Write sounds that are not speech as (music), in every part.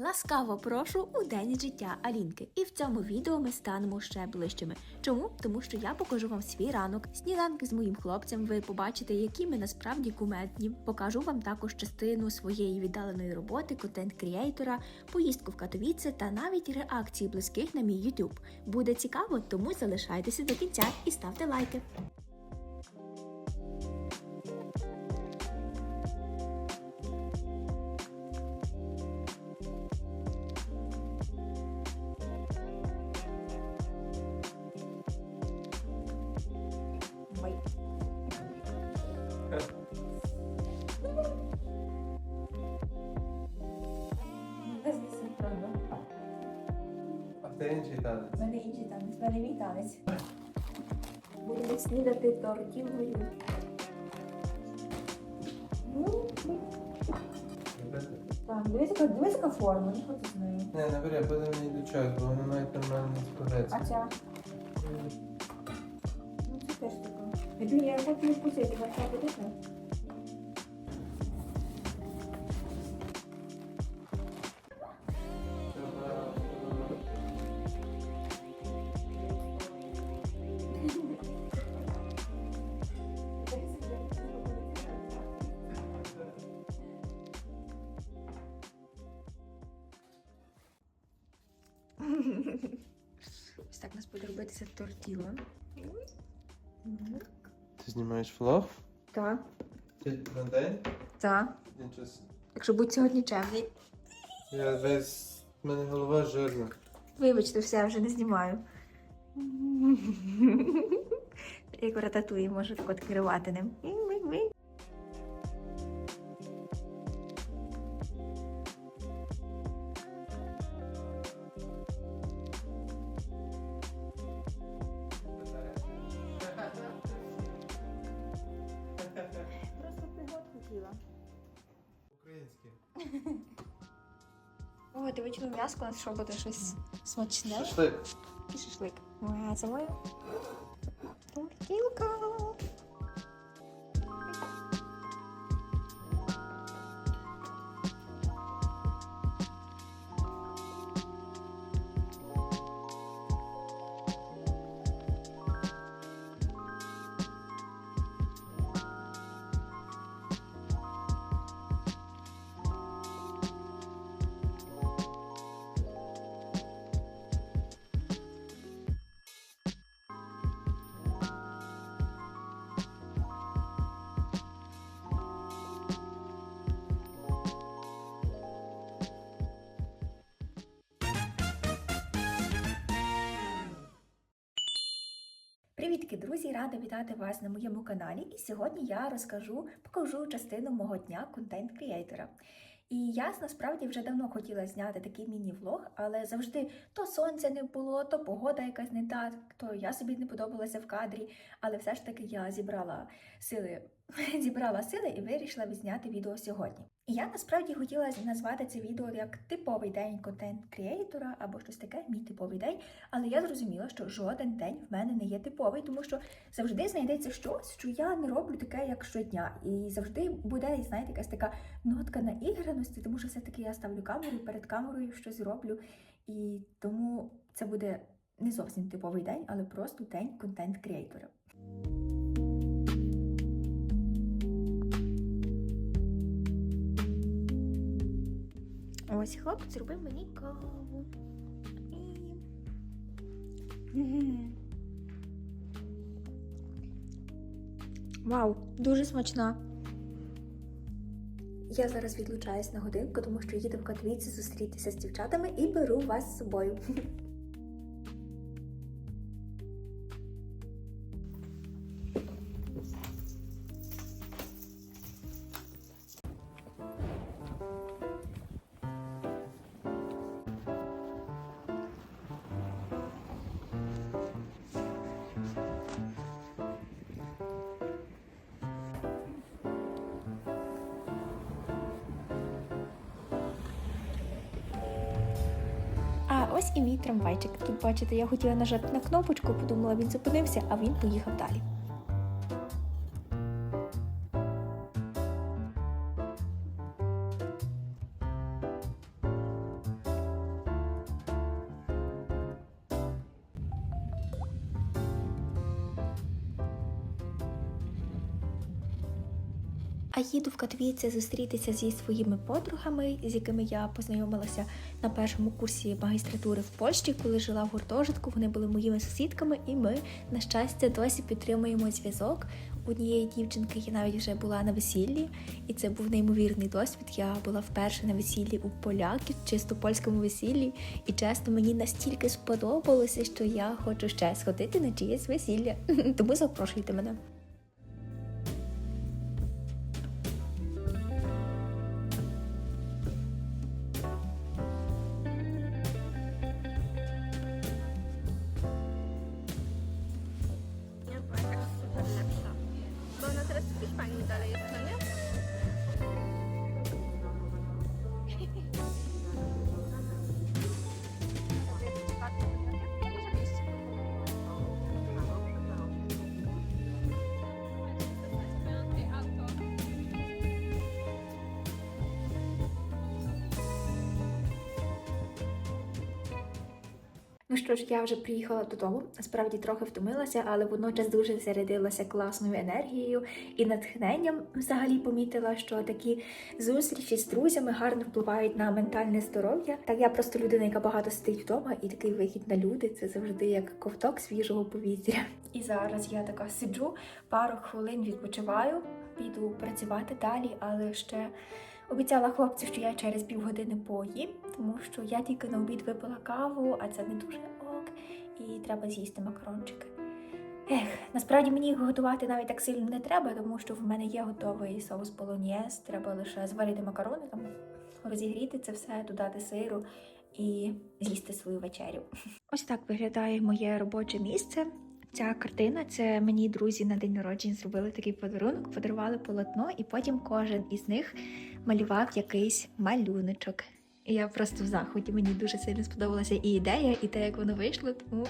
Ласкаво прошу у день життя Алінки. І в цьому відео ми станемо ще ближчими. Чому? Тому що я покажу вам свій ранок, сніданки з моїм хлопцем. Ви побачите, які ми насправді кумедні. Покажу вам також частину своєї віддаленої роботи, контент-кріейтора, поїздку в Катовіце та навіть реакції близьких на мій YouTube. Буде цікаво, тому залишайтеся до кінця і ставте лайки. Ти інший танець. У мене інший танець, в мене мій танець. Будемо снідати тортівою. Так, дивись, яка, форма, не хочу з нею. Не, не бери, буде мені до чогось, бо воно навіть нормально не складеться. А ця? Ну, це теж така. Я думаю, я хочу не вкусити, бо це апетитно. Ось так у нас буде робитися тортіла. Ти знімаєш влог? Так. На день? Так. Якщо будь сьогодні чемний. Я весь. в мене голова жирна. Вибачте, все, вже не знімаю. Як в рататуї можу так от керувати ним. О, ти вичину м'яско, у нас що буде щось смачне. Шашлик. І шашлик. Це моя Привітки, друзі! Рада вітати вас на моєму каналі. І сьогодні я розкажу, покажу частину мого дня контент-кріейтора. І я насправді вже давно хотіла зняти такий міні-влог, але завжди то сонця не було, то погода якась не та, то я собі не подобалася в кадрі. Але все ж таки я зібрала сили, (laughs) зібрала сили і вирішила відзняти відео сьогодні. Я насправді хотіла назвати це відео як типовий день контент-кріейтора або щось таке, мій типовий день. Але я зрозуміла, що жоден день в мене не є типовий, тому що завжди знайдеться щось, що я не роблю таке, як щодня. І завжди буде, знаєте, якась така нотка наіграності, тому що все-таки я ставлю камеру перед камерою щось роблю. І тому це буде не зовсім типовий день, але просто день контент-кріейтора. Ось хлопець зробив мені каву. І... Вау, дуже смачна. Я зараз відлучаюсь на годинку, тому що їду в Катовіці зустрітися з дівчатами і беру вас з собою. ось і мій трамвайчик. Тут бачите, я хотіла нажати на кнопочку, подумала, він зупинився, а він поїхав далі. А їду в Катвіці зустрітися зі своїми подругами, з якими я познайомилася на першому курсі магістратури в Польщі, коли жила в гуртожитку. Вони були моїми сусідками, і ми, на щастя, досі підтримуємо зв'язок. Однієї дівчинки я навіть вже була на весіллі, і це був неймовірний досвід. Я була вперше на весіллі у поляків, чисто польському весіллі, і чесно, мені настільки сподобалося, що я хочу ще сходити на чиєсь весілля. (laughs) Тому запрошуйте мене. Що ж, я вже приїхала додому. Справді трохи втомилася, але водночас дуже зарядилася класною енергією і натхненням. Взагалі помітила, що такі зустрічі з друзями гарно впливають на ментальне здоров'я. Так я просто людина, яка багато сидить вдома, і такий вихід на люди це завжди як ковток свіжого повітря. І зараз я така сиджу, пару хвилин відпочиваю, піду працювати далі, але ще. Обіцяла хлопцю, що я через півгодини поїм, тому що я тільки на обід випила каву, а це не дуже і треба з'їсти макарончики. Ех, насправді мені їх готувати навіть так сильно не треба, тому що в мене є готовий соус болоньєз. Треба лише зварити макарони, там розігріти це все, додати сиру і з'їсти свою вечерю. (laughs) Ось так виглядає моє робоче місце. Ця картина це мені друзі на день народження зробили такий подарунок, подарували полотно, і потім кожен із них малював якийсь малюночок. Я просто в заході. Мені дуже сильно сподобалася і ідея, і те, як воно вийшло. Тому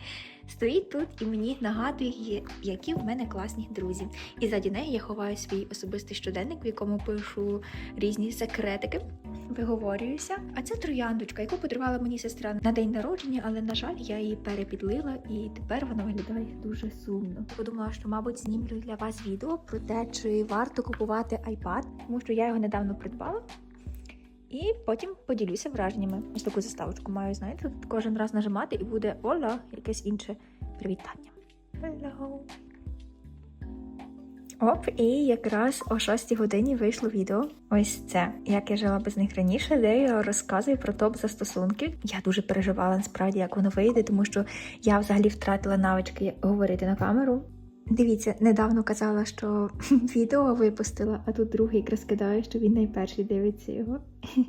(laughs) стоїть тут і мені нагадує, які в мене класні друзі. І заді неї я ховаю свій особистий щоденник, в якому пишу різні секретики. Виговорююся. А це трояндочка, яку подарувала мені сестра на день народження, але на жаль, я її перепідлила, і тепер вона виглядає дуже сумно. Подумала, що, мабуть, знімлю для вас відео про те, чи варто купувати iPad, тому що я його недавно придбала. І потім поділюся враженнями. Ось таку заставочку маю, знаєте, тут кожен раз нажимати і буде ола, якесь інше привітання. Hello. Оп, і якраз о 6 годині вийшло відео. Ось це, як я жила без них раніше, де я розказую про топ застосунків. Я дуже переживала насправді, як воно вийде, тому що я взагалі втратила навички говорити на камеру. Дивіться, недавно казала, що (laughs) відео випустила, а тут другий якраз кидає, що він найперший дивиться його. (laughs)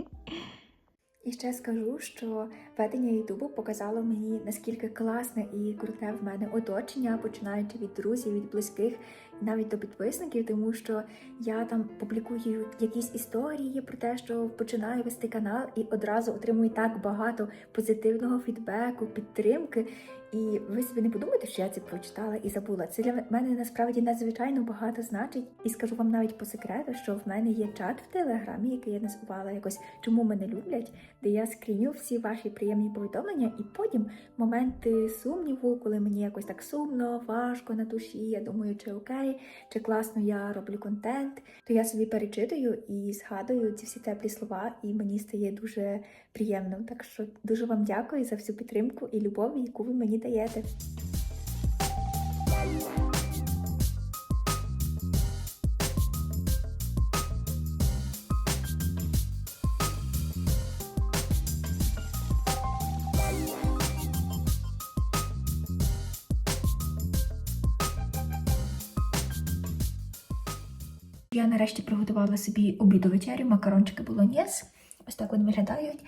І ще скажу, що ведення Ютубу показало мені наскільки класне і круте в мене оточення, починаючи від друзів, від близьких, навіть до підписників, тому що я там публікую якісь історії про те, що починаю вести канал, і одразу отримую так багато позитивного фідбеку, підтримки. І ви собі не подумайте, що я це прочитала і забула. Це для мене насправді надзвичайно багато значить. І скажу вам навіть по секрету, що в мене є чат в телеграмі, який я назвала якось чому мене люблять, де я скріню всі ваші приємні повідомлення, і потім моменти сумніву, коли мені якось так сумно, важко на душі. Я думаю, чи окей, чи класно я роблю контент, то я собі перечитую і згадую ці всі теплі слова, і мені стає дуже приємно. Так що дуже вам дякую за всю підтримку і любов, яку ви мені даєте. Я нарешті приготувала собі обіду вечерю, макарончики болоньєз. Ось так вони виглядають.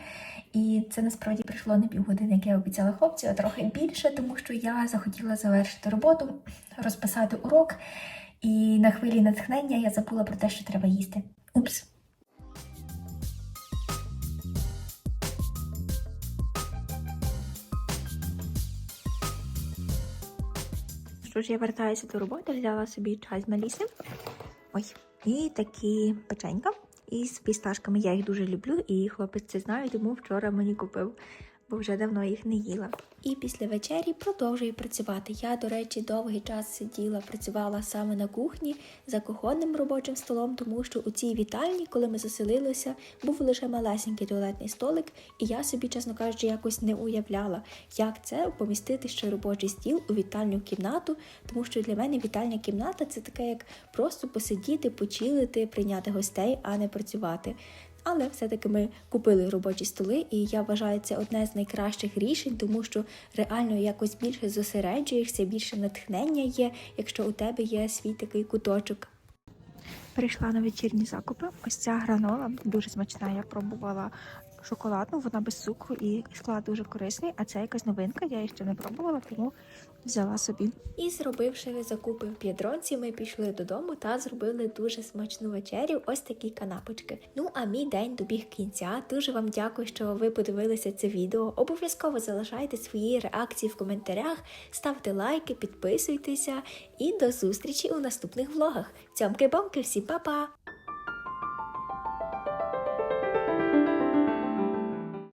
І це насправді прийшло не півгодини, як я обіцяла хлопцю, а трохи більше, тому що я захотіла завершити роботу, розписати урок. І на хвилі натхнення я забула про те, що треба їсти. Упс. Що ж, я вертаюся до роботи, взяла собі чай з Меліси. Ой, і такі печенька із пісташками. Я їх дуже люблю, і хлопець це знає, тому вчора мені купив. Бо вже давно їх не їла. І після вечері продовжую працювати. Я, до речі, довгий час сиділа, працювала саме на кухні за кухонним робочим столом, тому що у цій вітальні, коли ми заселилися, був лише малесенький туалетний столик, і я собі, чесно кажучи, якось не уявляла, як це помістити ще робочий стіл у вітальню кімнату, тому що для мене вітальня кімната це таке, як просто посидіти, почилити, прийняти гостей, а не працювати. Але все-таки ми купили робочі столи, і я вважаю це одне з найкращих рішень, тому що реально якось більше зосереджуєшся, більше натхнення є, якщо у тебе є свій такий куточок. Прийшла на вечірні закупи. Ось ця гранола дуже смачна. Я пробувала шоколадну, вона без цукру і склад дуже корисний, а це якась новинка, я її ще не пробувала, тому взяла собі. І зробивши закупи в П'єдронці, ми пішли додому та зробили дуже смачну вечерю. Ось такі канапочки. Ну а мій день добіг кінця. Дуже вам дякую, що ви подивилися це відео. Обов'язково залишайте свої реакції в коментарях, ставте лайки, підписуйтеся і до зустрічі у наступних влогах. Цьомки-бомки, всі па-па!